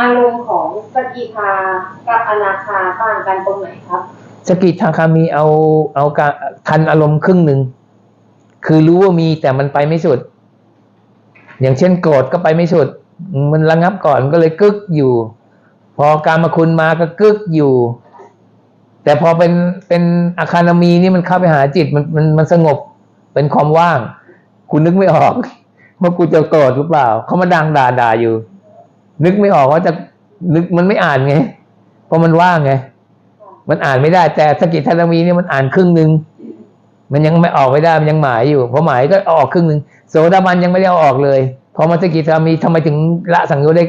อารมณ์ของสกิทากับอนาคาต่างกันตรงไหนครับ สกิทาคามีเอาเอาการทันอารมณ์ครึ่งหนึ่งคือรู้ว่ามีแต่มันไปไม่สุด อย่างเช่นโกรธก็ไปไม่สุด มันระงับก่อนก็เลยกึกอยู่ พอการมาคุณมาก็กึกอยู่ แต่พอเป็นเป็นอาคานามีนี่มันเข้าไปหาจิตมันมันมันสงบเป็นความว่าง คุณนึกไม่ออกว่ากูจะโกรธหรือเปล่า เขามาดังด่าด่าอยู่ นึกไม่ออกว่าจะนึกมันไม่อ่านไง เพราะมันว่างไง มันอ่านไม่ได้ แต่สกิทานามีเนี่ยมันอ่านครึ่งหนึ่งมันยังไม่ออกไม่ได้มันยังหมายอยู่พอหมายก็ออกครึ่งหนึ่งโสดาบันยังไม่ได้เอาออกเลยพอมาสกิทามีทำไมถึงละสังโยชน์ได้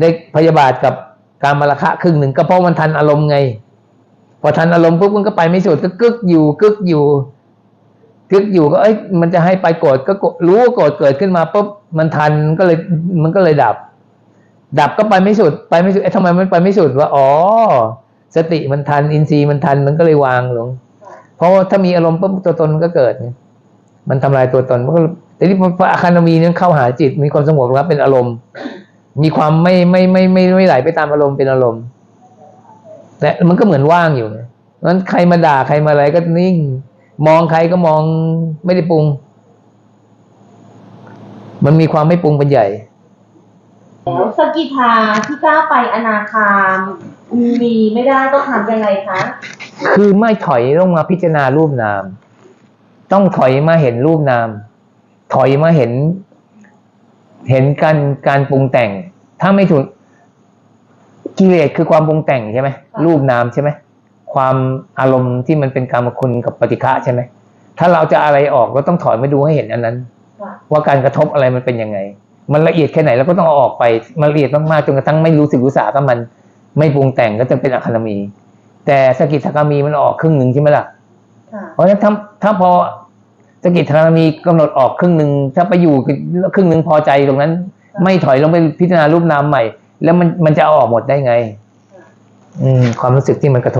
ได้พยาบาทกับการมาละคะครึ่งหนึ่งก็เพราะมันทันอารมณ์ไง พอทันอารมณ์ปุ๊บมันก็ไปไม่สุดก็กึกอยู่กึกอยู่กึกอยู่ก็เอ้ยมันจะให้ไปโกรธก็รธรู้ว่าโกรธเกิดขึ้นมาปุ๊บมันทันก็เลยมันก็เลยดับ ดับก็ไปไม่สุด ไปไม่สุดเอ๊ะทำไมมันไปไม่สุดว่าอ๋อ สติมันทันอินทรีย์มันทันมันก็เลยวางลง เพราะว่าถ้ามีอารมณ์ปุ๊บตัวตนมันก็เกิดไงมันทำลายตัวตนมันก็แต่ที่พระอาคารมีนั้นเข้าหาจิต มีความสงบแล้วเป็นอารมณ์ มีความไม่ไม่ไม่ไม่ไม่ไหลไปตามอารมณ์เป็นอารมณ์แต่มันก็เหมือนว่างอยู่เพราะฉะนั้นใครมาด่าใครมาอะไรก็นิ่ง มองใครก็มองไม่ได้ปรุง มันมีความไม่ปรุงเป็นใหญ่ สกิทาที่กล้าไปอนาคามมีไม่ได้ต้องทำยังไงคะคือไม่ถอยลงมาพิจารณารูปนาม ต้องถอยมาเห็นรูปนาม ถอยมาเห็น เห็นการการปรุงแต่ง ถ้าไม่ถูกกิเลสคือความปรุงแต่งใช่ไหมรูปนามใช่ไหมความอารมณ์ที่มันเป็นกรรมคุณกับปฏิฆะใช่ไหมถ้าเราจะอะไรออกเราต้องถอยมาดูให้เห็นอันนั้นค่ะว่าการกระทบอะไรมันเป็นยังไง มันละเอียดแค่ไหนเราก็ต้องเอาออกไปมันละเอียดมากๆจนกระทั่งไม่รู้สึกรู้สากับมัน ไม่ปรุงแต่งก็จะเป็นอคานามีแต่สกิทาคามีมันออกครึ่งหนึ่งใช่ไหมล่ะค่ะเพราะฉะนั้นถ้าถ้าพอสกิทาคามีกำหนดออกครึ่งหนึ่งถ้าไปอยู่ครึ่งหนึ่งพอใจตรงนั้น ไม่ถอยลงไปพิจารณารูปนามใหม่ แล้วมันมันจะเอาออกหมดได้ไง อืมความรู้สึกที่มันกระทบ